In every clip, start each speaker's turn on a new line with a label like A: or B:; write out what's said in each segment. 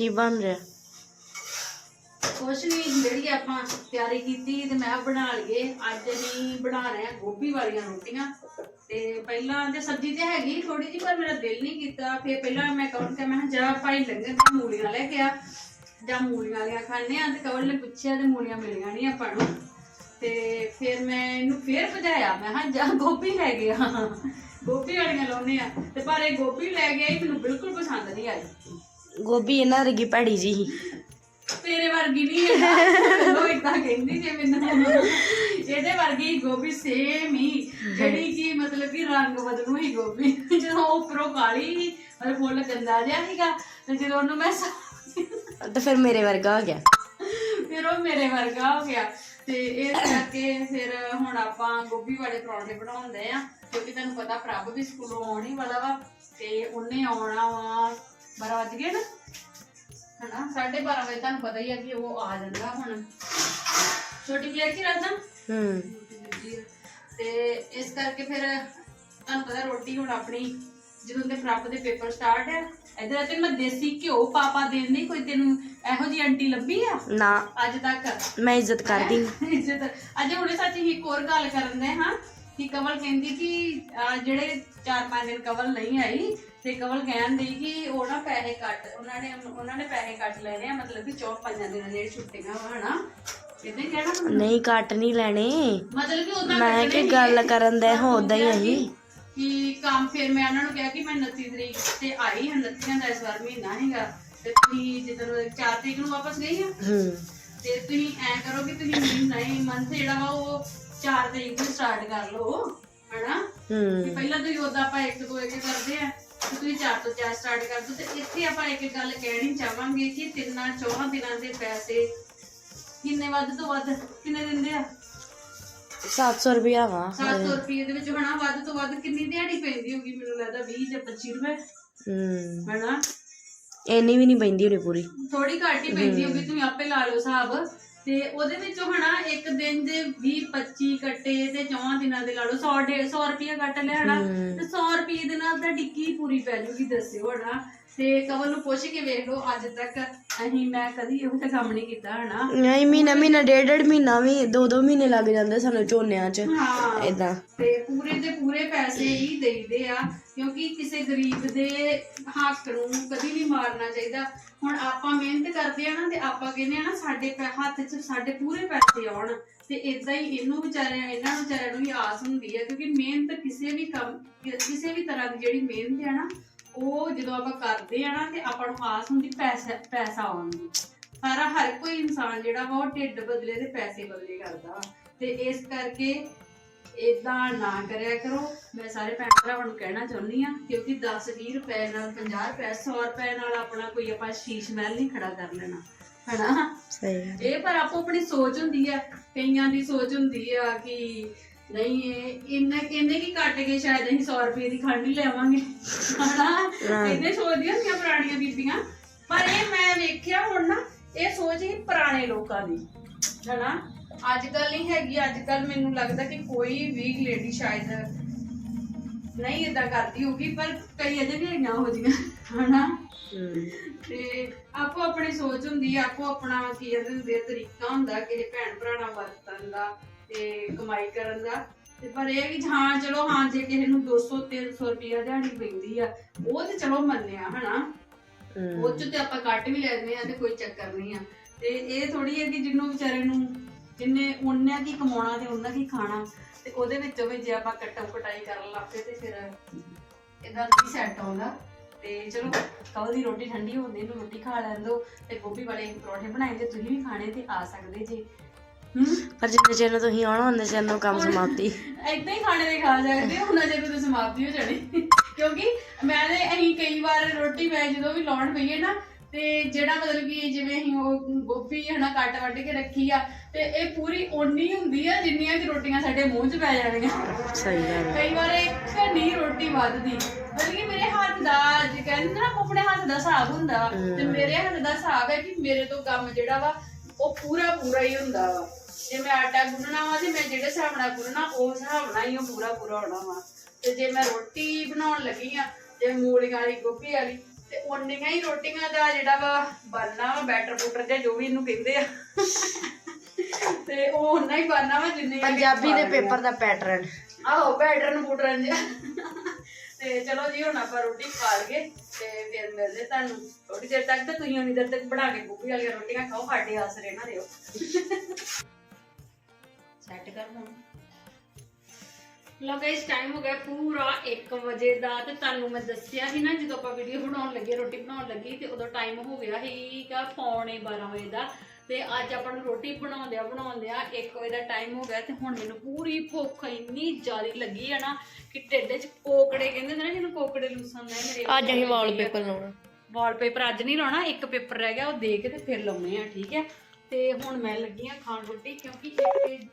A: ਕੀ ਬਣ ਰਿਹਾ?
B: ਕੁਛ ਵੀ ਜਿਹੜੀ ਆਪਾਂ ਤਿਆਰੀ ਕੀਤੀ ਤੇ ਮੈਂ ਬਣਾ ਲਈਏ। ਅੱਜ ਅਸੀਂ ਬਣਾ ਰਹੇ ਹਾਂ ਗੋਭੀ ਵਾਲੀਆਂ ਰੋਟੀਆਂ। ਤੇ ਪਹਿਲਾਂ ਤੇ ਸਬਜ਼ੀ ਤੇ ਹੈਗੀ ਥੋੜੀ ਜਿਹੀ, ਪਰ ਮੇਰਾ ਦਿਲ ਨਹੀਂ ਕੀਤਾ। ਫਿਰ ਪਹਿਲਾਂ ਮੈਂ ਕਹਣ ਕਿ ਮੈਂ ਜਾ ਭਾਈ ਲੰਗਰ ਤੇ ਮੂਲੀਆਂ ਲੈ ਕੇ ਆ। ਜਾਂ ਮੂਲੀਆਂ ਵਾਲੀਆਂ ਖਾਣੇ ਆ ਤੇ ਕਵਲ ਨੇ ਪੁੱਛਿਆ, ਤੇ ਮੂਲੀਆਂ ਮਿਲੀਆਂ ਨਹੀਂ ਆਪਾਂ ਨੂੰ? ਤੇ ਫਿਰ ਮੈਂ ਇਹਨੂੰ ਫੇਰ ਭਜਾਇਆ। ਮੈਂ ਹਾਂ ਜਾ ਗੋਭੀ ਲੈ ਗਿਆ ਗੋਭੀ ਵਾਲੀਆਂ ਲਾਉਣੇ ਆ ਤੇ ਪਰ ਇਹ ਗੋਭੀ ਲੈ ਗਿਆ ਇਹ ਮੈਨੂੰ ਬਿਲਕੁਲ ਪਸੰਦ ਨਹੀਂ ਆਈ।
A: ਗੋਭੀ ਇਹਨਾਂ ਵਰਗੀ ਭੈੜੀ ਜੀ ਸੀ।
B: ਤੇਰੇ ਵਰਗੀ ਨਹੀਂ ਹੈ ਉਹ ਇਦਾਂ ਕਹਿੰਦੀ ਜੇ ਮੈਨੂੰ। ਇਹਦੇ ਵਰਗੀ ਗੋਭੀ ਸੇਮ ਹੀ। ਜਿਹੜੀ ਕਿ ਮਤਲਬ ਕਿ ਰੰਗ ਬਦਲੂ ਹੀ ਗੋਭੀ। ਜਦੋਂ ਉਹ ਉੱਪਰੋਂ ਕਾਲੀ ਸੀ ਔਰ ਫੁੱਲ ਗੰਦਾ ਜਿਹਾ ਸੀਗਾ ਤੇ ਜਦੋਂ ਉਹਨੂੰ ਮੈਂ
A: ਤੇ ਫਿਰ ਮੇਰੇ ਵਰਗਾ ਹੋ ਗਿਆ।
B: ਫਿਰ ਉਹ ਮੇਰੇ ਵਰਗਾ ਹੋ ਗਿਆ। ਤੇ ਇਸ ਕਰਕੇ ਫਿਰ ਹੁਣ ਆਪਾਂ ਗੋਭੀ ਵਾਲੇ ਪਰੌਂਠੇ ਬਣਾਉਂਦੇ ਆ। ਕਿਉਂਕਿ ਤੁਹਾਨੂੰ ਪਤਾ ਪ੍ਰਭ ਵੀ ਸਕੂਲੋਂ ਆਉਣ ਹੀ ਵਾਲਾ ਵਾ ਤੇ ਉਹਨੇ ਆਉਣਾ ਵਾ 12 ਵਜ ਗਏ ਨਾ? ਹਨਾ 12:30 ਵਜੇ ਤੁਹਾਨੂੰ ਪਤਾ ਹੀ ਆ ਕਿ ਉਹ ਆ ਜਾਂਦਾ ਹੁਣ। ਛੋਟੀ ਜਿਹੀ ਕੀ ਰਾਤਾਂ
A: ਹੂੰ।
B: ਤੇ ਇਸ ਕਰਕੇ ਫਿਰ ਤੁਹਾਨੂੰ ਪਤਾ ਰੋਟੀ ਹੁਣ ਆਪਣੀ ਜਦੋਂ ਦੇ ਪ੍ਰਭ ਦੇ ਪੇਪਰ ਸਟਾਰਟ ਹੈ ਇਧਰ ਤੇ ਮੈਂ ਦੇਸੀ ਘਿਓ ਪਾਪਾ ਦੇਣ ਨਹੀਂ ਕੋਈ ਤੈਨੂੰ ਇਹੋ ਜੀ ਆਂਟੀ ਲੱਭੀ ਆ?
A: ਨਾ।
B: ਅੱਜ ਤੱਕ।
A: ਮੈਂ ਇੱਜ਼ਤ ਕਰਦੀ।
B: ਇੱਜ਼ਤ। ਅੱਜ ਹੁਣੇ ਸੱਚ ਹੀ ਇੱਕ ਹੋਰ ਗੱਲ ਕਰਨ ਦੇ ਹਾਂ ਕਿ ਕਵਲ ਕਹਿੰਦੀ ਕਿ ਜਿਹੜੇ 4-5 ਦਿਨ ਕਵਲ ਨਹੀਂ ਆਈ ਤੇ ਕਵਲ ਕਹਿੰਦੀ ਕਿ ਉਹ ਨਾ ਪੈਸੇ ਕੱਟ ਉਹਨਾਂ ਨੇ ਉਹਨਾਂ ਨੇ ਪੈਸੇ ਕੱਟ ਲੈਣੇ ਆ ਮਤਲਬ ਕਿ 4-5 ਦਿਨਾਂ ਦੀਆਂ ਛੁੱਟੀਆਂ ਵਾ ਹਨਾ? ਕਹਿਣਾ ਮੈਨੂੰ।
A: ਨਹੀਂ ਕੱਟ ਨਹੀਂ ਲੈਣੇ।
B: ਮਤਲਬ ਕਿ ਉਦਾਂ
A: ਮੈਂ ਕਿ ਗੱਲ ਕਰਨ ਦੇ ਹਾਂ ਉਦਾਂ ਹੀ ਅਸੀਂ
B: ਕਿ ਕੰਮ ਫਿਰ ਮੈਂ ਉਹਨਾਂ ਨੂੰ ਕਿਹਾ ਕਿ ਮੈਂ 29 ਤਰੀਕ ਤੇ ਆਈ ਹਾਂ 29 ਦਾ ਇਸ ਵਾਰ ਮਹੀਨਾ ਹੈਗਾ ਤੇ ਤੁਸੀਂ ਜਦੋਂ 4 ਤਰੀਕ ਨੂੰ ਵਾਪਸ ਗਈ ਆ?
A: ਹੂੰ।
B: ਤੇ ਤੁਸੀਂ ਐ ਕਰੋ ਕਿ ਤੁਸੀਂ ਮਹੀਨਾ ਹੀ ਮੰਥ ਜਿਹੜਾ ਵਾ ਉਹ 4 ਤਰੀਕ ਨੂੰ ਸਟਾਰਟ ਕਰ ਲਓ ਹਨਾ? ਕਿ
A: ਹੂੰ
B: ਪਹਿਲਾਂ ਤੁਸੀਂ ਉਦਾਂ ਆਪਾਂ ਇੱਕ ਦੋ ਇੱਕ ਕਰਦੇ ਆ। ਤੁਸੀਂ 4 ਤੋਂ 4 ਸਟਾਰਟ ਕਰ ਦਿਓ ਤੇ ਇੱਥੇ ਆਪਾਂ ਇੱਕ ਗੱਲ ਕਹਿਣੀ ਚਾਹਾਂਗੇ ਕਿ ਤਿੰਨਾਂ ਚੌਹਾਂ ਦਿਨਾਂ ਦੇ ਪੈਸੇ ਕਿੰਨੇ ਵੱਧ ਤੋਂ ਵੱਧ ਕਿੰਨੇ ਦਿੰਦੇ ਆ?
A: 700 ਰੁਪਇਆ ਵਾ।
B: 700 ਰੁਪਏ ਦੇ ਵਿੱਚ ਹਨਾ ਵੱਧ ਤੋਂ ਵੱਧ ਕਿੰਨੀ ਦਿਹਾੜੀ ਪੈਂਦੀ ਹੋਗੀ ਮੈਨੂੰ ਲੱਗਦਾ 20 ਜਾਂ 25 ਰੁਪਏ।
A: ਹੂੰ।
B: ਹਨਾ?
A: ਇੰਨੀ ਵੀ ਨਹੀਂ ਪੈਂਦੀ ਉਰੇ ਪੂਰੀ।
B: ਥੋੜੀ ਘੱਟ ਹੀ ਪੈਂਦੀ ਹੋਗੀ ਤੁਸੀਂ ਆਪੇ ਲਾ ਲਓ ਹਿਸਾਬ। ਤੇ ਉਹਦੇ ਵਿੱਚੋਂ ਹਨਾ ਇੱਕ ਦਿਨ ਦੇ 20 25 ਕੱਟੇ ਤੇ ਚੌਹਾਂ ਦਿਨਾਂ ਦੇ ਲਾ ਲਓ 100 150 ਰੁਪਏ ਕੱਟ ਲਿਆ ਹਨਾ ਤੇ 100 ਰੁਪਏ ਦੇ ਨਾਲ ਤਾਂ ਟਿੱਕੀ ਪੂਰੀ ਪੈ ਜੂਗੀ ਦੱਸਿਓ ਹਨਾ। ਤੇ ਕਵਲ ਨੂੰ ਪੁੱਛ ਕੇ ਵੇਖ ਲਓ ਅੱਜ ਤੱਕ ਅਸੀਂ ਮੈਂ ਕਦੀ ਇਹੋ ਜਿਹਾ ਕੰਮ ਨਹੀਂ ਕੀਤਾ ਹਨਾ।
A: ਨਹੀਂ ਮਹੀਨਾ ਮਹੀਨਾ ਡੇਢ ਡੇਢ ਮਹੀਨਾ ਵੀ ਦੋ ਦੋ ਮਹੀਨੇ ਲੱਗ ਜਾਂਦੇ ਸਾਨੂੰ ਝੋਨਿਆਂ 'ਚ
B: ਹਾਂ
A: ਇਦਾਂ
B: ਤੇ ਪੂਰੇ ਦੇ ਪੂਰੇ ਪੈਸੇ ਹੀ ਦੇਈਦੇ ਆ ਕਿਉਂਕਿ ਕਿਸੇ ਗਰੀਬ ਦੇ ਹੱਕ ਨੂੰ ਕਦੀ ਵੀ ਮਾਰਨਾ ਚਾਹੀਦਾ। ਹੁਣ ਆਪਾਂ ਮਿਹਨਤ ਕਰਦੇ ਆ ਨਾ ਤੇ ਆਪਾਂ ਕਹਿੰਦੇ ਆ ਨਾ ਸਾਡੇ ਪੈ- ਹੱਥ 'ਚ ਸਾਡੇ ਪੂਰੇ ਪੈਸੇ ਆਉਣ ਤੇ ਇਦਾਂ ਹੀ ਇਹਨੂੰ ਵਿਚਾਰਿਆਂ ਇਹਨਾਂ ਨੂੰ ਵਿਚਾਰਿਆਂ ਨੂੰ ਵੀ ਆਸ ਹੁੰਦੀ ਹੈ ਕਿਉਂਕਿ ਮਿਹਨਤ ਕਿਸੇ ਵੀ ਕੰਮ ਕਿਸੇ ਵੀ ਤਰ੍ਹਾਂ ਦੀ ਜਿਹੜੀ ਮਿਹਨਤ ਹੈ ਨਾ ਉਹ ਜਦੋਂ ਆਪਾਂ ਕਰਦੇ ਆ ਨਾ ਤੇ ਆਪਾਂ ਨੂੰ ਆਸ ਹੁੰਦੀ ਪੈਸਾ ਪੈਸਾ ਆਉਣ ਦੀ। ਸਾਰਾ ਹਰ ਕੋਈ ਇਨਸਾਨ ਜਿਹੜਾ ਵਾ ਉਹ ਢਿੱਡ ਬਦਲੇ ਤੇ ਪੈਸੇ ਬਦਲੇ ਕਰਦਾ। ਤੇ ਇਸ ਕਰਕੇ ਇਦਾਂ ਨਾ ਕਰਿਆ ਕਰੋ। ਮੈਂ ਸਾਰੇ ਭੈਣ ਭਰਾਵਾਂ ਨੂੰ ਕਹਿਣਾ ਚਾਹੁੰਦੀ ਆ ਕਿਉਂਕਿ 10 20 ਰੁਪਏ ਨਾਲ 50 ਰੁਪਏ 100 ਰੁਪਏ ਨਾਲ ਆਪਣਾ ਕੋਈ ਆਪਾਂ ਸ਼ੀਸ਼ ਮਹਿਲ ਨਹੀਂ ਖੜਾ ਕਰ ਲੈਣਾ। ਹਨਾ?
A: ਸਹੀ
B: ਇਹ ਪਰ ਆਪੋ ਆਪਣੀ ਸੋਚ ਹੁੰਦੀ ਆ ਕਈਆਂ ਦੀ ਸੋਚ ਹੁੰਦੀ ਆ ਕਿ ਨਹੀਂ ਇਹ ਇੰਨਾ ਕਹਿੰਦੇ ਕਿ ਕੱਟ ਕੇ ਸ਼ਾਇਦ ਅਸੀਂ 100 ਰੁਪਏ ਦੀ ਖੰਡ ਹੀ ਲਿਆਵਾਂਗੇ। ਹਨਾ? ਇਹਦੇ ਸੋਚਦੀਆਂ ਹੁੰਦੀਆਂ ਪੁਰਾਣੀਆਂ ਬੀਬੀਆਂ। ਪਰ ਇਹ ਮੈਂ ਵੇਖਿਆ ਹੁਣ ਨਾ ਇਹ ਸੋਚ ਹੀ ਪੁਰਾਣੇ ਲੋਕਾਂ ਦੀ। ਹਨਾ? ਅੱਜ ਕੱਲ ਨਹੀਂ ਹੈਗੀ ਅੱਜ ਕੱਲ ਮੈਨੂੰ ਲੱਗਦਾ ਕਿ ਕੋਈ ਵੀ ਲੇਡੀ ਸ਼ਾਇਦ ਨਹੀਂ ਇਦਾਂ ਕਰਦੀ ਹੋਗੀ ਪਰ ਕਈ ਅਜੇ ਵੀ ਹੈਗੀਆਂ ਹੋ ਜੀਆਂ ਹਨਾ? ਤੇ ਆਪੋ ਆਪਣੀ ਸੋਚ ਹੁੰਦੀ ਆ ਆਪੋ ਆਪਣਾ ਕੀ ਕਹਿੰਦੇ ਹੁੰਦੇ ਆ, ਤਰੀਕਾ ਹੁੰਦਾ ਕਿਸੇ ਭੈਣ ਭਰਾ ਨਾਲ ਵਰਤਣ ਦਾ। ਤੇ ਕਮਾਈ ਕਰਨ ਦਾ। ਤੇ ਪਰ ਇਹ ਕਿ ਹਾਂ ਚਲੋ ਹਾਂ ਜੇ ਕਿਸੇ ਨੂੰ 200 300 ਰੁਪਇਆ ਦਿਹਾੜੀ ਪੈਂਦੀ ਆ ਉਹ ਤੇ ਚਲੋ ਮੰਨਿਆ ਹਨਾ। ਉਹ 'ਚ ਤੇ ਆਪਾਂ ਕੱਟ ਵੀ ਲੈਂਦੇ ਆ ਤੇ ਕੋਈ ਚੱਕਰ ਨਹੀਂ ਆ। ਤੇ ਇਹ ਥੋੜੀ ਹੈ ਕਿ ਜਿਹਨੂੰ ਵਿਚਾਰੇ ਨੂੰ ਜਿੰਨੇ ਉਹਨਾਂ ਕੀ ਕਮਾਉਣਾ ਤੇ ਉਹਨਾਂ ਕੀ ਖਾਣਾ ਤੇ ਉਹਦੇ ਵਿੱਚੋਂ ਵੀ ਜੇ ਆਪਾਂ ਕੱਟੋ ਕਟਾਈ ਕਰਨ ਲੱਗ ਪਏ ਤੇ ਫਿਰ ਇਦਾਂ ਨਹੀਂ ਸੈੱਟ ਆਉਂਦਾ। ਤੇ ਚਲੋ ਕਵਲ ਦੀ ਰੋਟੀ ਠੰਡੀ ਹੁੰਦੀ ਇਹਨੂੰ ਰੋਟੀ ਖਾ ਲੈਣ ਦਿਓ ਤੇ ਗੋਭੀ ਵਾਲੇ ਪਰੌਂਠੇ ਬਣਾਏ ਜੇ ਤੁਸੀਂ ਵੀ ਖਾਣੇ ਤੇ ਆ ਸਕਦੇ ਜੇ।
A: ਪਰ ਜਿੰਨੇ ਚਿਰ ਨੂੰ ਤੁਸੀਂ ਆਉਣਾ ਹੁੰਦੇ ਚਿਰ ਨੂੰ ਕੰਮ ਸਮਾਪਤੀ।
B: ਏਦਾਂ ਹੀ ਖਾਣੇ ਦੇ ਖਾ ਹੋ ਉਹਨਾਂ ਜੇ ਤੇ ਸਮਾਪਤੀ ਹੋ ਜਾਣੀ। ਕਿਉਂਕਿ ਮੈਂ ਤੇ ਅਸੀਂ ਕਈ ਵਾਰ ਰੋਟੀ ਮੈਂ ਜਦੋਂ ਵੀ ਲਾਉਣ ਪਈਏ ਨਾ ਤੇ ਜਿਹੜਾ ਮਤਲਬ ਕਿ ਜਿਵੇਂ ਅਸੀਂ ਉਹ ਗੋਭੀ ਹਨਾ ਕੱਟ ਵੱਢ ਕੇ ਰੱਖੀ ਆ ਤੇ ਇਹ ਪੂਰੀ ਓਨੀ ਹੁੰਦੀ ਆ ਜਿੰਨੀਆਂ ਕਿ ਰੋਟੀਆਂ ਸਾਡੇ ਮੂੰਹ 'ਚ ਪੈ ਜਾਣਗੀਆਂ
A: ਸਹੀ ਗੱਲ ਹੈ।
B: ਕਈ ਵਾਰ ਇੱਕ ਨਹੀਂ ਰੋਟੀ ਵੱਧਦੀ। ਮਤਲਬ ਕਿ ਮੇਰੇ ਹੱਥ ਦਾ ਜੇ ਕਹਿੰਦੇ ਨਾ ਆਪਣੇ ਹੱਥ ਦਾ ਹਿਸਾਬ ਹੁੰਦਾ ਤੇ ਮੇਰੇ ਹੱਥ ਦਾ ਹਿਸਾਬ ਹੈ ਕਿ ਮੇਰੇ ਤੋਂ ਕੰਮ ਜਿਹੜਾ ਵਾ ਉਹ ਪੂਰਾ ਪੂਰਾ ਹੀ ਹੁੰਦਾ ਵਾ। ਜੇ ਮੈਂ ਆਟਾ ਗੁੰਨਣਾ ਵਾ ਤੇ ਮੈਂ ਜਿਹੜੇ ਹਿਸਾਬ ਨਾਲ ਗੁੰਨਣਾ ਉਸ ਹਿਸਾਬ ਨਾਲ ਹੀ ਉਹ ਪੂਰਾ ਪੂਰਾ ਹੋਣਾ ਵਾ। ਤੇ ਜੇ ਮੈਂ ਰੋਟੀ ਬਣਾਉਣ ਲੱਗੀ ਆ ਤੇ ਮੂਲੀਆਂ ਵਾਲੀ ਗੋਭੀ ਵਾਲੀ ਤੇ ਓਨੀਆਂ ਹੀ ਰੋਟੀਆਂ ਦਾ ਜਿਹੜਾ ਵਾ ਬਣਨਾ ਵਾ ਬੈਟਰ ਬੂਟਰ ਜਾਂ ਜੋ ਵੀ ਇਹਨੂੰ ਕਹਿੰਦੇ ਆ। ਤੇ ਉਹ ਓਨਾ ਹੀ ਬਣਨਾ ਵਾ ਜਿੰਨੇ ਅਸੀਂ
A: ਪੰਜਾਬੀ ਦੇ
B: ਆ।
A: ਪੇਪਰ ਦਾ ਪੈਟਰਨ
B: ਆਹੋ ਬੈਟਰਨ ਬੂਟਰਨ ਜਿਹਾ ਤੇ ਚਲੋ ਜੀ ਹੁਣ ਆਪਾਂ ਰੋਟੀ ਖਾ ਲਈਏ ਤੇ ਫਿਰ ਮਿਲਦੇ ਤੁਹਾਨੂੰ। ਥੋੜੀ ਦੇਰ ਤੱਕ ਤੇ ਤੁਸੀਂ ਉਨੀ ਦੇਰ ਤੱਕ ਬਣਾ ਕੇ ਗੋਭੀ ਵਾਲੀਆਂ ਰੋਟੀਆਂ ਖਾਓ ਸਾਡੇ ਆਸਰੇ ਨਾ ਰਿਓ। ਸੈੱਟ ਕਰ ਹੁਣ। ਲੋ ਗਾਇਸ ਟਾਈਮ ਹੋ ਗਿਆ ਪੂਰਾ 1 ਵਜੇ ਦਾ ਤੇ ਤੁਹਾਨੂੰ ਮੈਂ ਦੱਸਿਆ ਸੀ ਨਾ ਜਦੋਂ ਆਪਾਂ ਵੀਡੀਓ ਬਣਾਉਣ ਲੱਗੇ ਰੋਟੀ ਬਣਾਉਣ ਲੱਗੀ ਤੇ ਉਦੋਂ ਟਾਈਮ ਹੋ ਗਿਆ ਸੀਗਾ ਪੌਣੇ 12 ਵਜੇ ਦਾ ਤੇ ਅੱਜ ਆਪਾਂ ਨੂੰ ਰੋਟੀ ਬਣਾਉਂਦਿਆਂ ਬਣਾਉਂਦਿਆਂ 1 ਵਜੇ ਦਾ ਟਾਈਮ ਹੋ ਗਿਆ ਤੇ ਹੁਣ ਮੈਨੂੰ ਪੂਰੀ ਭੁੱਖ ਇੰਨੀ ਜ਼ਿਆਦਾ ਲੱਗੀ ਆ ਨਾ ਕਿ ਢਿੱਡ 'ਚ ਕੋਕੜੇ ਕਹਿੰਦੇ ਨੇ ਨਾ ਜਿਹਨੂੰ ਕੋਕੜੇ ਲੂਸਣ ਨੇ ਮੇਰੇ
A: ਅੱਜ ਅਸੀਂ ਵਾਲਪੇਪਰ ਲਾਉਣਾ।
B: ਵਾਲਪੇਪਰ ਅੱਜ ਨਹੀਂ ਲਾਉਣਾ ਇੱਕ ਪੇਪਰ ਰਹਿ ਗਿਆ ਉਹ ਦੇ ਕੇ ਤੇ ਫਿਰ ਲਾਉਣੇ ਆ ਠੀਕ ਹੈ ਤੇ ਹੁਣ ਮੈਂ ਲੱਗੀ ਆ ਖਾਣ ਰੋਟੀ ਕਿਉਂਕਿ ਇੱਕ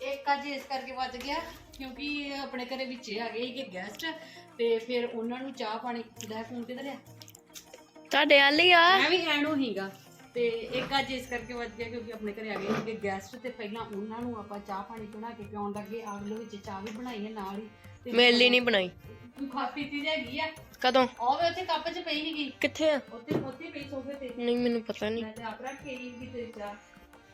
B: ਇੱਕ ਅੱਜ ਇਸ ਕਰਕੇ ਵੱਜ ਗਿਆ ਕਿਉਂਕਿ ਆਪਣੇ ਘਰੇ ਵਿੱਚ ਆ ਗਏ ਸੀਗੇ ਗੈਸਟ ਤੇ ਫਿਰ ਉਹਨਾਂ ਨੂੰ ਚਾਹ ਪਾਣੀ ਦਾ ਫੋਨ ਕਿਧਰ ਆ
A: ਤੁਹਾਡੇ ਵਾਲੀ ਆ?
B: ਮੈਂ ਵੀ ਐਣੋ ਹੀਗਾ ਤੇ ਇੱਕ ਅੱਜ ਇਸ ਕਰਕੇ ਵੱਜ ਗਿਆ ਕਿਉਂਕਿ ਆਪਣੇ ਘਰੇ ਆ ਗਏ ਸੀਗੇ ਗੈਸਟ ਤੇ ਪਹਿਲਾਂ ਉਹਨਾਂ ਨੂੰ ਆਪਾਂ ਚਾਹ ਪਾਣੀ ਬਣਾ ਕੇ ਪਿਆਉਣ ਲੱਗੇ ਆਗਲੇ ਵਿੱਚ ਚਾਹ ਵੀ ਬਣਾਈ ਹੈ ਨਾਲ ਹੀ। ਤੇ
A: ਮੇਰੇ ਲਈ ਨਹੀਂ ਬਣਾਈ।
B: ਤੂੰ ਖਾ ਪੀਤੀ ਤਾਂ ਹੈਗੀ ਆ?
A: ਕਦੋਂ?
B: ਉਹ ਵੀ ਉੱਥੇ ਕੱਪ 'ਚ ਪਈ ਸੀਗੀ।
A: ਕਿੱਥੇ ਆ?
B: ਉੱਥੇ ਉੱਥੇ ਪਈ ਸੋਫੇ ਤੇ।
A: ਨਹੀਂ ਮੈਨੂੰ ਪਤਾ ਨਹੀਂ।
B: ਮੈਂ ਤੇ ਆਪ ਰੱਖ ਕੇ ਆਈ ਸੀ ਤੇ ਚਾਹ।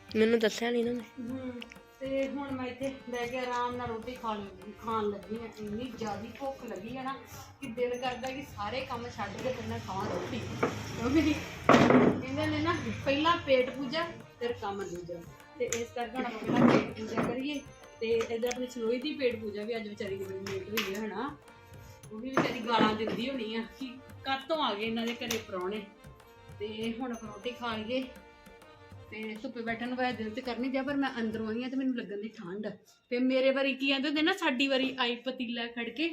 A: ਮੈਨੂੰ ਦੱਸਿਆ ਨਹੀਂ ਨਾ ਮੈਂ।
B: ਹੂੰ ਤੇ ਹੁਣ ਮੈਂ ਇੱਥੇ ਬਹਿ ਕੇ ਆਰਾਮ ਨਾਲ ਰੋਟੀ ਖਾਣ ਲੱਗੀ ਖਾਣ ਲੱਗੀ ਆ ਇੰਨੀ ਜ਼ਿਆਦੀ ਭੁੱਖ ਲੱਗੀ ਆ ਨਾ ਕਿ ਦਿਲ ਕਰਦਾ ਕਿ ਸਾਰੇ ਕੰਮ ਛੱਡ ਕੇ ਪਹਿਲਾਂ ਖਾਵਾਂ ਰੋਟੀ। ਕਿਉਂਕਿ ਕਹਿੰਦੇ ਨੇ ਨਾ ਪਹਿਲਾਂ ਪੇਟ ਪੂਜਾ, ਫਿਰ ਕੰਮ ਦੂਜਾ। ਤੇ ਇਸ ਕਰਕੇ ਹੁਣ ਆਪਾਂ ਪਹਿਲਾਂ ਪੇਟ ਪੂਜਾ ਕਰੀਏ। ਤੇ ਇਧਰ ਆਪਣੀ ਸਲੋਈ ਦੀ ਪੇਟ ਪੂਜਾ ਵੀ ਅੱਜ ਵਿਚਾਰੀ ਦੀ ਲੇਟ ਹੋਈ ਹੈ, ਹਨਾ? ਉਹ ਵੀ ਵਿਚਾਰੀ ਗਾਲਾਂ ਦਿੰਦੀ ਹੋਣੀ ਆ ਕਿ ਕਾਤੋਂ ਆ ਗਏ ਇਹਨਾਂ ਦੇ ਘਰੇ ਪ੍ਰਾਹੁਣੇ ਤੇ ਹੁਣ ਆਪਾਂ ਰੋਟੀ ਖਾ ਲਈਏ। ਤੇ ਧੁੱਪੇ ਬੈਠਣ ਨੂੰ ਵੈਸੇ ਦਿਲ ਤੇ ਕਰਨੀ ਦਿਆ ਪਰ ਮੈਂ ਅੰਦਰੋਂ ਆਈ ਆ ਤੇ ਮੈਨੂੰ ਲੱਗਣ ਦੀ ਠੰਡ। ਤੇ ਮੇਰੇ ਵਾਰੀ ਕੀ ਕਹਿੰਦੇ ਹੁੰਦੇ ਨਾ, ਸਾਡੀ ਵਾਰੀ ਆਈ ਪਤੀਲਾ ਖੜ ਕੇ।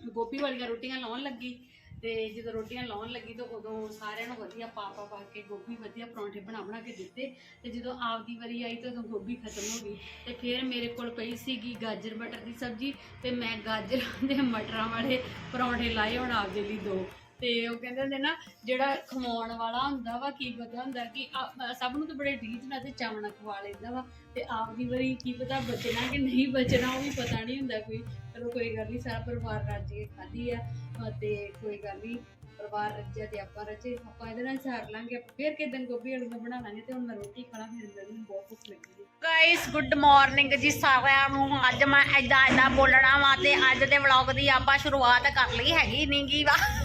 B: ਗੋਭੀ ਵਾਲੀਆਂ ਰੋਟੀਆਂ ਲਾਉਣ ਲੱਗੀ ਤੇ ਜਦੋਂ ਰੋਟੀਆਂ ਲਾਉਣ ਲੱਗੀ ਤਾਂ ਉਦੋਂ ਸਾਰਿਆਂ ਨੂੰ ਵਧੀਆ ਪਾ ਪਾ ਪਾ ਕੇ ਗੋਭੀ ਵਧੀਆ ਪਰੌਂਠੇ ਬਣਾ ਬਣਾ ਕੇ ਦਿੱਤੇ। ਤੇ ਜਦੋਂ ਆਪਦੀ ਵਾਰੀ ਆਈ ਤਾਂ ਉਦੋਂ ਗੋਭੀ ਖਤਮ ਹੋ ਗਈ। ਤੇ ਫਿਰ ਮੇਰੇ ਕੋਲ ਪਈ ਸੀਗੀ ਗਾਜਰ ਮਟਰ ਦੀ ਸਬਜ਼ੀ ਤੇ ਮੈਂ ਗਾਜਰਾਂ ਦੇ ਮਟਰਾਂ ਵਾਲੇ ਪਰੌਂਠੇ ਲਾਏ, ਹੁਣ ਆਪਦੇ ਲਈ ਦੋ। ਤੇ ਉਹ ਕਹਿੰਦੇ ਹੁੰਦੇ ਨਾ, ਜਿਹੜਾ ਖਵਾਉਣ ਵਾਲਾ ਹੁੰਦਾ ਵਾ, ਕੀ ਪਤਾ ਹੁੰਦਾ ਕਿ ਆ- ਸਭ ਨੂੰ ਤਾਂ ਬੜੇ ਰੀਝ ਨਾਲ ਤੇ ਚਾਵਣਾ ਖਵਾ ਲੈਂਦਾ ਵਾ, ਤੇ ਆਪਦੀ ਵਾਰੀ ਕੀ ਪਤਾ ਬਚਣਾ ਕਿ ਨਹੀਂ ਬਚਣਾ, ਉਹ ਵੀ ਪਤਾ ਨਹੀਂ ਹੁੰਦਾ ਕੋਈ। ਚਲੋ ਕੋਈ ਗੱਲ ਨਹੀਂ ਸਾਰਾ ਪਰਿਵਾਰ ਰੱਜ ਕੇ ਖਾਧੀ ਆ, ਅਹ ਤੇ ਕੋਈ ਗੱਲ ਨਹੀਂ ਪਰਿਵਾਰ ਰੱਜਿਆ ਤੇ ਆਪਾਂ ਰੱਜੇ। ਆਪਾਂ ਇਹਦੇ ਨਾਲ ਸਾਰ ਲਾਂਗੇ, ਆਪਾਂ ਫੇਰ ਕਿਦਨ ਗੋਭੀ ਵਾਲੀਆਂ ਬਣਾ ਲਾਂਗੇ ਤੇ ਹੁਣ ਮੈਂ ਰੋਟੀ ਖਾਣਾ, ਫਿਰ ਮੈਨੂੰ ਬਹੁਤ ਭੁੱਖ ਲੱਗੀ ਜੀ ਗਾਇਸ ਗੁੱਡ ਮਾਰਨਿੰਗ ਜੀ ਸਾਰਿਆਂ ਨੂੰ। ਅੱਜ ਮੈਂ ਐਦਾਂ ਐਦਾਂ ਬੋਲਣਾ ਵਾ ਤੇ ਅੱਜ ਦੇ ਵਲੌਗ ਦੀ ਆਪਾਂ ਸ਼ੁਰੂਆਤ ਕਰ ਲਈ ਹੈਗੀ ਨਹੀਂਗੀ ਵਾ।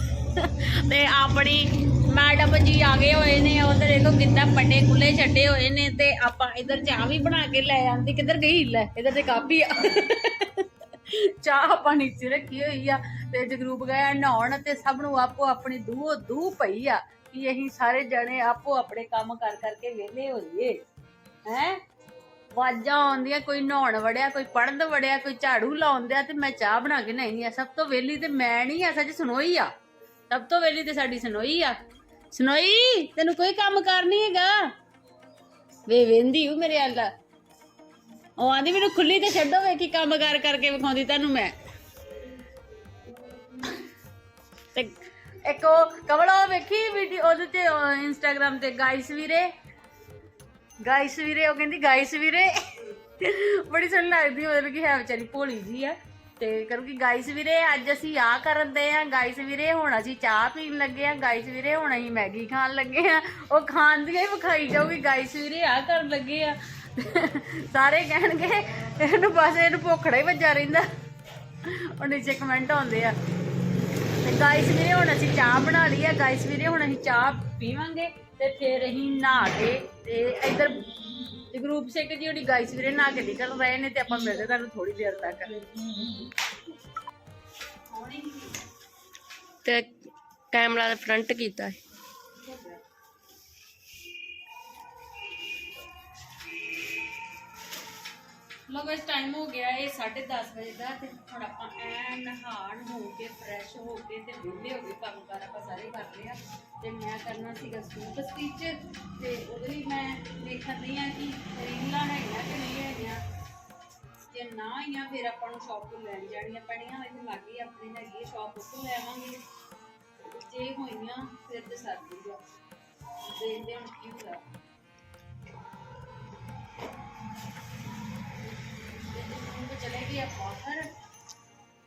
B: ਤੇ ਆਪਣੀ ਮੈਡਮ ਜੀ ਆ ਗਏ ਹੋਏ ਨੇ ਉਧਰ ਦੇਖੋ ਕਿੰਨਾ ਪੱਟੇ ਖੁੱਲੇ ਛੱਡੇ ਹੋਏ ਨੇ ਤੇ ਆਪਾਂ ਇਧਰ ਚਾਹ ਵੀ ਬਣਾ ਕੇ ਲੈ ਆਂਦੀ। ਕਿੱਧਰ ਗਈ? ਲੈ, ਇਧਰ ਤੇ ਕਾਪੀ ਆ। ਚਾਹ ਆਪਾਂ ਨੀਚੇ ਰੱਖੀ ਹੋਈ ਆ ਤੇ ਜਗਰੂਪ ਗਿਆ ਨਹਾਉਣ ਤੇ ਸਭ ਨੂੰ ਆਪੋ ਆਪਣੀ ਦੂਹ ਦੂਹ ਪਈ ਆ ਕਿ ਅਸੀਂ ਸਾਰੇ ਜਣੇ ਆਪੋ ਆਪਣੇ ਕੰਮ ਕਰ ਕਰਕੇ ਵਿਹਲੇ ਹੋਈਏ। ਹੈ? ਵਾਜਾਂ ਆਉਂਦੀਆਂ, ਕੋਈ ਨਹਾਉਣ ਵੜਿਆ, ਕੋਈ ਪੜਨ ਵੜਿਆ, ਕੋਈ ਝਾੜੂ ਲਾਉਂਦਿਆ ਤੇ ਮੈਂ ਚਾਹ ਬਣਾ ਕੇ ਨਹੀਂ ਆ। ਸਭ ਤੋਂ ਵਿਹਲੀ ਤੇ ਮੈਂ ਨਹੀਂ ਆ, ਸੱਚ ਸੁਣੋਈ ਆ? ਸਭ ਤੋਂ ਵਿਹਲੀ ਤੇ ਸਾਡੀ ਸਨੋਈ ਆ। ਸਨੋਈ, ਤੈਨੂੰ ਕੋਈ ਕੰਮ ਕਰ ਨਹੀਂ ਹੈਗਾ? ਵੇ ਵੇਂਦੀ ਹੂੰ ਮੇਰੇ ਅੱਲਾ ਉਹ ਆਂਦੀ, ਮੈਨੂੰ ਖੁੱਲੀ ਤੇ ਛੱਡੋ ਵੇਖੀ ਕੰਮ ਕਰ ਕਰਕੇ ਵਿਖਾਉਂਦੀ ਤੁਹਾਨੂੰ ਮੈਂ? ਤੇ ਇੱਕ ਉਹ ਕਵੜਾ ਵੇਖੀ ਵੀਡੀਓ ਉਹਦੇ ਤੇ ਇੰਸਟਾਗ੍ਰam ਤੇ ਗਾਇਸ ਵੀਰੇ ਗਾਇਸ ਵੀਰੇ, ਉਹ ਕਹਿੰਦੀ ਗਾਇਸ ਵੀਰੇ। ਬੜੀ ਸੋਹਣੀ ਲੱਗਦੀ, ਮਤਲਬ ਕਿ ਹੈ ਵਿਚਾਰੀ ਭੋਲੀ ਜੀ ਆ। ਤੇ ਕਰੂਗੀ। ਗਾਇਸ ਵੀਰੇ, ਅੱਜ ਅਸੀਂ ਆ ਕਰਨ ਦੇ ਆ ਗਾਇਸ ਵੀਰੇ, ਹੁਣ ਅਸੀਂ ਚਾਹ ਪੀਣ ਲੱਗੇ ਆ ਗਾਇਸ ਵੀਰੇ, ਹੁਣ ਅਸੀਂ ਮੈਗੀ ਖਾਣ ਲੱਗੇ ਆ ਉਹ ਖਾਣ ਦੀਆਂ ਹੀ ਵਿਖਾਈ ਜਾਊਗੀ। ਗਾਇਸ ਵੀਰੇ ਆ ਕਰਨ ਲੱਗੇ ਆ ਸਾਰੇ ਕਹਿਣਗੇ, ਇਹਨੂੰ ਬਸ ਇਹਨੂੰ ਭੁੱਖੜਾ ਹੀ ਵੱਜਾ ਰਹਿੰਦਾ। ਉਹ ਨੀਚੇ ਕਮੈਂਟ ਆਉਂਦੇ ਆ। ਤੇ ਗਾਇਸ ਵੀਰੇ, ਹੁਣ ਅਸੀਂ ਚਾਹ ਬਣਾ ਲਈ ਆ। ਗਾਇਸ ਵੀਰੇ, ਹੁਣ ਅਸੀਂ ਚਾਹ ਪੀਵਾਂਗੇ ਤੇ ਫਿਰ ਅਸੀਂ ਨਹਾ ਕੇ ਤੇ ਇੱਧਰ ਜਗਰੂਪ ਸਿੰਘ ਜੀ ਉਹਦੀ ਗਾਇਸ ਵੀਰੇ ਨਾ ਕੇ ਨਿਕਲ ਰਹੇ ਨੇ ਤੇ ਆਪਾਂ ਮਿਲਦੇ ਤੁਹਾਨੂੰ ਥੋੜੀ ਦੇਰ ਤੱਕ।
A: ਤੇ ਕੈਮਰਾ ਦਾ ਫਰੰਟ ਕੀਤਾ ਹੈ
B: ਲੋ ਗਾਇਸ ਟਾਈਮ ਹੋ ਗਿਆ ਇਹ 10:30 ਵਜੇ ਦਾ ਤੇ ਹੁਣ ਆਪਾਂ ਐਨ ਨਹਾਣ ਹੋ ਕੇ ਫਰੈਸ਼ ਹੋ ਕੇ ਤੇ ਵਿਹਲੇ ਹੋ ਗਏ, ਕੰਮ ਕਾਰ ਆਪਾਂ ਸਾਰੇ ਕਰ ਲਿਆ ਤੇ ਮੈਂ ਕਰਨਾ ਸੀਗਾ ਸੂਟ ਸਟਿਚ ਤੇ ਉਹਦੇ ਲਈ ਮੈਂ ਦੇਖਣ ਨਹੀਂ ਆ ਕਿ ਰੀਲਾਂ ਹੈਗੀਆਂ ਕਿ ਨਹੀਂ ਹੈਗੀਆਂ। ਜੇ ਨਾ ਆਈਆਂ ਫਿਰ ਆਪਾਂ ਨੂੰ ਸ਼ਾਪ ਤੋਂ ਲੈਣ ਜਾਣੀਆਂ ਪੈਣੀਆਂ ਇੱਥੇ ਲਾਗੇ ਆਪਣੀ ਹੈਗੀ ਸ਼ਾਪ ਉੱਥੋਂ ਲੈ ਆਵਾਂਗੇ ਜੇ ਹੋਈਆਂ ਫਿਰ ਤੇ ਸਰ ਜੂਗਾ ਦੇਖਦੇ ਹਾਂ ਕੀ ਹੁੰਦਾ। ਉਹ ਚਲੇ ਗਏ ਆ ਬਾਹਰ।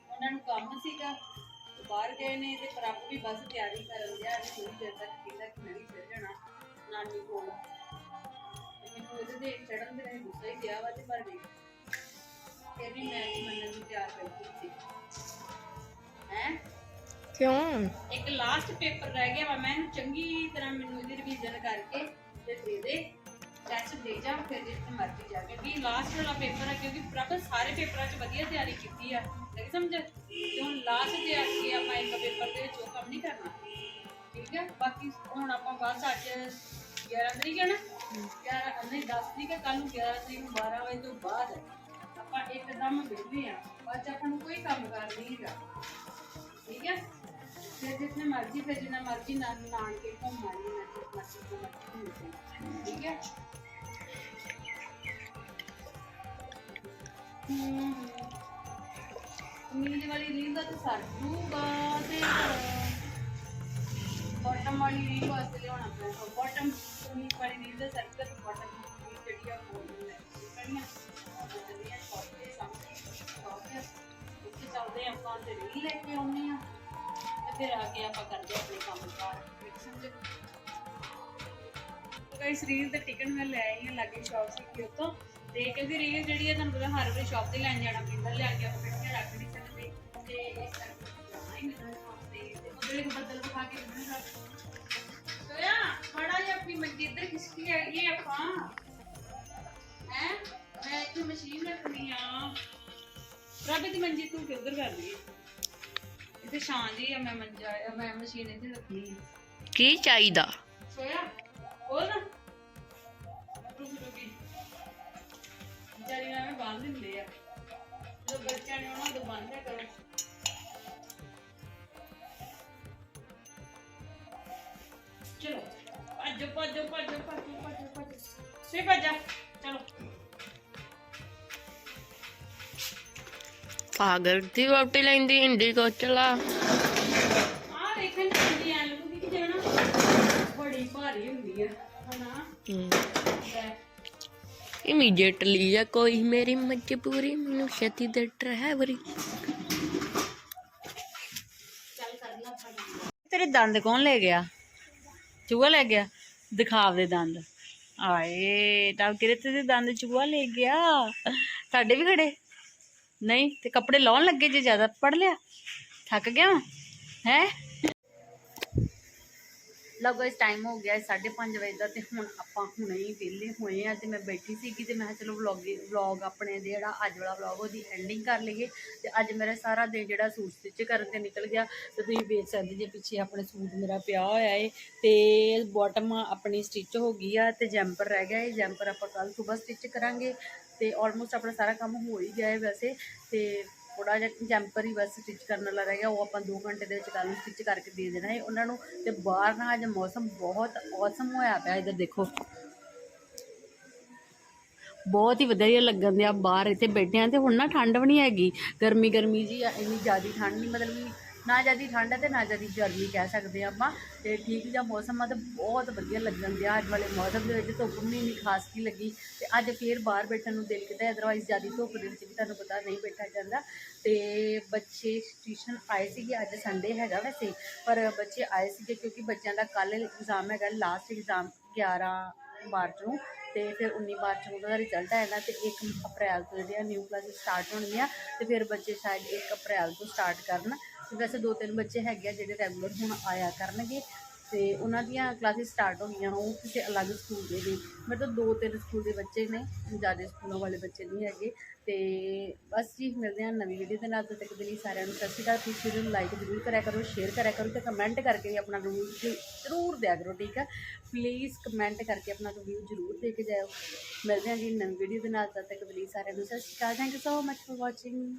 B: ਉਹਨਾਂ ਨੂੰ ਕੰਮ ਸੀਗਾ। ਤੇ ਬਾਹਰ ਗਏ ਨੇ ਤੇ ਪ੍ਰਭ ਵੀ ਬਸ ਤਿਆਰੀ ਕਰਨ ਦਿਆ ਥੋੜੀ ਦੇਰ ਤੱਕ ਕਹਿੰਦਾ ਕਿ ਵੀ ਫਿਰ ਜਾਣਾ ਨਾਨੀ ਕੋਲ। ਤੇ ਮੈਨੂੰ ਇਹਦੇ ਦੇ ਚੜਨ ਦੇ ਵਿੱਚ ਗੁੱਸਾ ਹੀ ਗਿਆ ਵਾ ਤੇ ਪਰ ਵੀ ਫਿਰ ਵੀ ਮੈਂ ਵੀ ਮੰਨਣ ਨੂੰ ਤਿਆਰ ਬੈਠੀ ਸੀ। ਹੈ?
A: ਕਿਉਂ?
B: ਇੱਕ ਲਾਸਟ ਪੇਪਰ ਰਹਿ ਗਿਆ ਵਾ। ਮੈਂ ਇਹਨੂੰ ਚੰਗੀ ਤਰ੍ਹਾਂ ਮੈਨੂੰ ਇਹਦੀ ਰਿਵੀਜ਼ਨ ਕਰਕੇ ਤੇ ਦੇ ਦੇ। ਟੈਸਟ ਦੇ ਜਾ ਫਿਰ ਜਿੱਥੇ ਮਰਜ਼ੀ ਜਾ ਕੇ। ਵੀ ਲਾਸਟ ਵਾਲਾ ਪੇਪਰ ਹੈ ਕਿਉਂਕਿ ਪ੍ਰਭ ਸਾਰੇ ਪੇਪਰਾਂ 'ਚ ਵਧੀਆ ਤਿਆਰੀ ਕੀਤੀ ਆ। ਲੱਗ ਸਮਝ? ਤੇ ਹੁਣ ਲਾਸਟ ਤੇ ਆ ਕੇ ਆਪਾਂ ਇੱਕ ਪੇਪਰ ਦੇ ਵਿੱਚ ਉਹ ਕੰਮ ਨਹੀਂ ਕਰਨਾ। ਠੀਕ ਹੈ ਬਾਕੀ ਹੁਣ ਆਪਾਂ ਬਸ ਅੱਜ 11 ਤਰੀਕ ਹੈ ਨਾ? 11 ਨਹੀਂ 10 ਤਰੀਕ ਹੈ ਕੱਲ ਨੂੰ 11 ਤਰੀਕ ਨੂੰ 12 ਵਜੇ ਤੋਂ ਬਾਅਦ ਆਪਾਂ ਇੱਕਦਮ ਵਿਹਲੇ ਆ। ਬਾਅਦ ਆਪਾਂ ਨੂੰ ਕੋਈ ਕੰਮ ਕਰ ਨਹੀਂ ਹੈਗਾ। ਠੀਕ ਹੈ ਫਿਰ ਜਿਤਨੇ ਮਰਜ਼ੀ, ਫਿਰ ਜਿੰਨਾ ਮਰਜ਼ੀ ਨਾ ਘੁੰਮ ਆਈ ਨਾ ਤੇ ਮਰਜ਼ੀ ਘੁੰਮ ਠੀਕ ਹੈ ਨੀਂਦ ਵਾਲੀ ਰੀਲ ਦਾ ਤਾਂ ਸਰ ਜੂਗਾ ਤੇ ਬਾਟਮ ਵਾਲੀ ਰੀਲ ਵਾਸਤੇ ਲਿਆਉਣਾ ਪਊਗਾ ਬਾਟਮ ਨੀਂਦ ਵਾਲੀ ਰੀਲ ਦਾ ਸਰ ਬਾਟਮ ਜਿਹੜੀ ਆ ਉਹ ਲੈ ਕਰਨੀਆਂ ਜਿਹੜੀਆਂ ਸ਼ਾਰਟ ਸਾਹਮਣੇ। ਸ਼ਾਰਟ ਉੱਥੇ ਚੱਲਦੇ ਆਪਾਂ ਤੇ ਰੀਲ ਲੈ ਕੇ ਆਉਂਦੇ ਆ ਤੇ ਫਿਰ ਆ ਕੇ ਆਪਾਂ ਕਰਦੇ ਆਪਣੇ ਕੰਮ ਕਾਰ ਸਮਝ ਗਾਇਸ ਰੀਲ ਤੇ ਟਿਕਟ ਮੈਂ ਲੈ ਆਈ ਹਾਂ ਲਾਗੇ ਸ਼ਾਪ ਸੀ ਕਿ ਉਤੋਂ ਤੇ ਕਿਉਂਕਿ ਰੀਲ ਜਿਹੜੀ ਹੈ ਤੁਹਾਨੂੰ ਪਤਾ ਹਰ ਵਾਰੀ ਸ਼ਾਪ ਤੇ ਲੈਣ ਜਾਣਾ ਪੈਂਦਾ ਲਿਆ ਕੇ ਆਪਾਂ ਬੈਠੇ ਰੱਖ ਨਹੀਂ ਸਕਦੇ ਤੇ ਇਸ ਕਰਕੇ ਜਾਣਾ ਹੀ ਮੈਨੂੰ ਸ਼ਾਪ ਤੇ। ਤੇ ਉਹਦੇ ਲਈ ਬੱਦਲ ਵਿਖਾ ਕੇ ਦਿੰਦੇ ਸੋਇਆ ਬੜਾ ਜਿਹਾ ਆਪਣੀ ਮੰਜੀ ਇੱਧਰ ਖਿਸਕੀ ਆਈਏ ਆਪਾਂ। ਹੈ? ਮੈਂ ਇੱਥੇ ਮਸ਼ੀਨ ਰੱਖਣੀ ਆ। ਰੱਬ ਦੀ ਮੰਜੀ ਤੂੰ ਕਿੱਧਰ ਕਰ ਲਈ? ਇੱਥੇ ਛਾਂ ਜੀ ਆ ਮੈਂ ਮੰਜਾ ਆ ਮੈਂ ਮਸ਼ੀਨ ਇੱਥੇ ਰੱਖਣੀ ਆ।
A: ਕੀ ਚਾਹੀਦਾ?
B: ਸੋਇਆ ਬੋਲ ਨਾ ਜਾਰੀ ਨਾ ਮੈਂ ਬੰਨ ਦਿੰਦੇ ਆ। ਜਦੋਂ ਬੱਚਿਆਂ ਨੇ ਉਹਨਾਂ ਤੋਂ ਬੰਨ੍ਹਿਆ ਕਰੋ। ਚਲੋ ਭੱਜੋ ਭੱਜੋ ਭੱਜੋ ਭੱਜੋ ਭੱਜੋ ਭੱਜੋ। ਸੇ ਭੱਜਾ ਚਲੋ।
A: ਪਾਗਲ ਦੀ ਰੋਟੀ ਲੈਂਦੀ ਇੰਡੀ ਕੋ ਚਲਾ
B: ਆ ਵੇਖਣ ਚ ਹੁੰਦੀ ਐ ਲੱਗੂਗੀ ਕਿ ਨਾ ਬੜੀ ਭਾਰੀ ਹੁੰਦੀ ਆ ਹਨਾ? ਲੈ।
A: ਇਮੀਡੀਏਟਲੀ ਜਾਂ ਕੋਈ ਮੇਰੀ ਮਜਬੂਰੀ ਮੈਨੂੰ ਛੇਤੀ ਦੇ ਡਰਾਈਵਰੀ
B: ਚੱਲ ਕਰ ਲਾ ਫੜ ਤੇਰੇ ਦੰਦ ਕੌਣ ਲੈ ਗਿਆ ਚੂਹਾ ਲੈ ਗਿਆ ਦਿਖਾਵ ਦੇ ਦੰਦ ਆਏ ਤਾਂ ਕਿਰੇ ਤੇ ਦੰਦ ਚੂਹਾ ਲੈ ਗਿਆ ਸਾਡੇ ਵੀ ਖੜੇ ਨਹੀਂ ਤੇ ਕੱਪੜੇ ਲਾਉਣ ਲੱਗੇ ਜੇ ਜ਼ਿਆਦਾ ਪੜ ਲਿਆ ਥੱਕ ਗਿਆ ਹੈ ਲਓ ਗਾਇਸ ਟਾਈਮ ਹੋ ਗਿਆ 5:30 ਵਜੇ ਦਾ ਤੇ ਹੁਣ ਆਪਾਂ ਹੁਣੇ ਹੀ ਵਿਹਲੇ ਹੋਏ ਆ ਤੇ ਮੈਂ ਬੈਠੀ ਸੀਗੀ ਕਿ ਤੇ ਮੈਂ ਕਿਹਾ ਚਲੋ ਵਲੌਗ ਵਲੌਗ ਆਪਣੇ ਜਿਹੜਾ ਅੱਜ ਵਾਲਾ ਵਲੌਗ ਉਹਦੀ ਐਂਡਿੰਗ ਕਰ ਲਈਏ ਤੇ ਅੱਜ ਮੇਰਾ ਸਾਰਾ ਦਿਨ ਜਿਹੜਾ ਸੂਟ ਸਟਿਚ ਕਰਨ ਤੇ ਨਿਕਲ ਗਿਆ ਤੇ ਤੁਸੀਂ ਵੇਖ ਸਕਦੇ ਜੇ ਪਿੱਛੇ ਆਪਣੇ ਸੂਟ ਮੇਰਾ ਪਿਆ ਹੋਇਆ ਏ, ਤੇ ਬਾਟਮ ਆਪਣੀ ਸਟਿਚ ਹੋ ਗਈ ਆ ਤੇ ਜੈਂਪਰ ਰਹਿ ਗਿਆ ਏ, ਜੈਂਪਰ ਆਪਾਂ ਕੱਲ ਸਵੇਰ ਸਟਿਚ ਕਰਾਂਗੇ ਤੇ ਆਲਮੋਸਟ ਆਪਣਾ ਸਾਰਾ ਕੰਮ ਹੋ ਹੀ ਗਿਆ ਹੈ ਵੈਸੇ ਤੇ ਥੋੜਾ ਜਿਹਾ ਜੈਂਪਰ ਹੀ ਬਸ ਸਟਿਚ ਕਰਨ ਵਾਲਾ ਰਹਿ ਗਿਆ, ਉਹ ਆਪਾਂ 2 ਘੰਟੇ ਦੇ ਵਿੱਚ ਕੱਲ ਨੂੰ ਸਟਿਚ ਕਰਕੇ ਦੇ ਦੇਣਾ ਹੈ ਉਹਨਾਂ ਨੂੰ। ਤੇ ਬਾਹਰ ਨਾ ਅੱਜ ਮੌਸਮ ਬਹੁਤ ਔਸਮ ਹੋਇਆ ਪਿਆ ਇੱਧਰ ਦੇਖੋ। ਬਹੁਤ ਹੀ ਵਧੀਆ ਲੱਗਣ ਦਿਆ ਬਾਹਰ ਇੱਥੇ ਬੈਠੇ ਆ ਤੇ ਹੁਣ ਨਾ ਠੰਡ ਵੀ ਨਹੀਂ ਹੈਗੀ। ਗਰਮੀ ਗਰਮੀ ਜੀ ਇੰਨੀ ਜ਼ਿਆਦਾ ਠੰਡ ਨਹੀਂ ਮਤਲਬ ਕਿ ਨਾ ਜ਼ਿਆਦੀ ਠੰਡ ਹੈ ਤੇ ਨਾ ਜ਼ਿਆਦੀ ਗਰਮੀ ਕਹਿ ਸਕਦੇ ਆ ਆਪਾਂ। ਤੇ ਠੀਕ ਜਿਹਾ ਮੌਸਮ ਆ ਤੇ ਬਹੁਤ ਵਧੀਆ ਲੱਗਣ ਦਿਆ। ਅੱਜ ਵਾਲੇ ਮੌਸਮ ਦੇ ਵਿੱਚ ਧੁੱਪ ਵੀ ਨਹੀਂ ਖਾਸ ਕੀ ਲੱਗੀ। ਤੇ ਅੱਜ ਫੇਰ ਬਾਹਰ ਬੈਠਣ ਨੂੰ ਦਿਲ ਕੀਤਾ ਅਦਰਵਾਈਜ਼ ਜ਼ਿਆਦੀ ਧੁੱਪ ਦੇ ਵਿੱਚ ਵੀ ਤੁਹਾਨੂੰ ਪਤਾ ਨਹੀਂ ਬੈਠਾ ਜਾਂਦਾ। ਤੇ ਬੱਚੇ ਟਿਊਸ਼ਨ ਆਏ ਸੀਗੇ, ਅੱਜ ਸੰਡੇ ਹੈਗਾ ਵੈਸੇ, ਪਰ ਬੱਚੇ ਆਏ ਸੀਗੇ ਕਿਉਂਕਿ ਬੱਚਿਆਂ ਦਾ ਕੱਲ ਐਗਜ਼ਾਮ ਹੈਗਾ ਲਾਸਟ ਐਗਜ਼ਾਮ 11 ਮਾਰਚ ਨੂੰ। ਤੇ ਫਿਰ 19 ਮਾਰਚ ਨੂੰ ਉਹਦਾ ਰਿਜ਼ਲਟ ਆਏਗਾ ਤੇ 1 ਅਪ੍ਰੈਲ ਤੋਂ ਜਿਹੜੇ ਆ ਨਿਊ ਕਲਾਸਿਸ ਸਟਾਰਟ ਹੋਣਗੀਆਂ। ਤੇ ਫਿਰ ਬੱਚੇ ਸ਼ਾਇਦ 1 ਅਪ੍ਰੈਲ ਤੋਂ ਸਟਾਰਟ ਕਰਨ। ਤੇ ਵੈਸੇ ਦੋ ਤਿੰਨ ਬੱਚੇ ਹੈਗੇ ਆ ਜਿਹੜੇ ਰੈਗੂਲਰ ਹੁਣ ਆਇਆ ਕਰਨਗੇ ਤੇ ਉਹਨਾਂ ਦੀਆਂ ਕਲਾਸਿਸ ਸਟਾਰਟ ਹੋ ਗਈਆਂ ਉਹ ਕਿਸੇ ਅਲੱਗ ਸਕੂਲ ਦੇ ਨੇ ਮਤਲਬ ਦੋ ਤਿੰਨ ਸਕੂਲ ਦੇ ਬੱਚੇ ਨੇ ਜ਼ਿਆਦਾ ਸਕੂਲਾਂ ਵਾਲੇ ਬੱਚੇ ਨਹੀਂ ਹੈਗੇ। ਤੇ ਬਸ ਜੀ, ਮਿਲਦੇ ਹਾਂ ਨਵੀਂ ਵੀਡੀਓ ਦੇ ਨਾਲ। ਤਦ ਤੱਕ ਦੇ ਲਈ ਸਾਰਿਆਂ ਨੂੰ ਸਤਿ ਸ਼੍ਰੀ ਅਕਾਲ। ਪਲੀਜ਼ ਵੀਡੀਓ ਨੂੰ ਲਾਈਕ ਜ਼ਰੂਰ ਕਰਿਆ ਕਰੋ ਸ਼ੇਅਰ ਕਰਿਆ ਕਰੋ ਤੇ ਕਮੈਂਟ ਕਰਕੇ ਵੀ ਆਪਣਾ ਰਿਵਿਊ ਜ਼ਰੂਰ ਦਿਆ ਕਰੋ, ਠੀਕ ਹੈ ਪਲੀਜ਼ ਕਮੈਂਟ ਕਰਕੇ ਆਪਣਾ ਰਿਵਿਊ ਜ਼ਰੂਰ ਦੇ ਕੇ ਜਾਓ ਮਿਲਦੇ ਹਾਂ ਜੀ ਨਵੀਂ ਵੀਡੀਓ ਦੇ ਨਾਲ। ਤਦ ਤੱਕ ਦੇ ਲਈ ਸਾਰਿਆਂ ਨੂੰ ਸਤਿ ਸ਼੍ਰੀ ਅਕਾਲ। Thank you so much for watching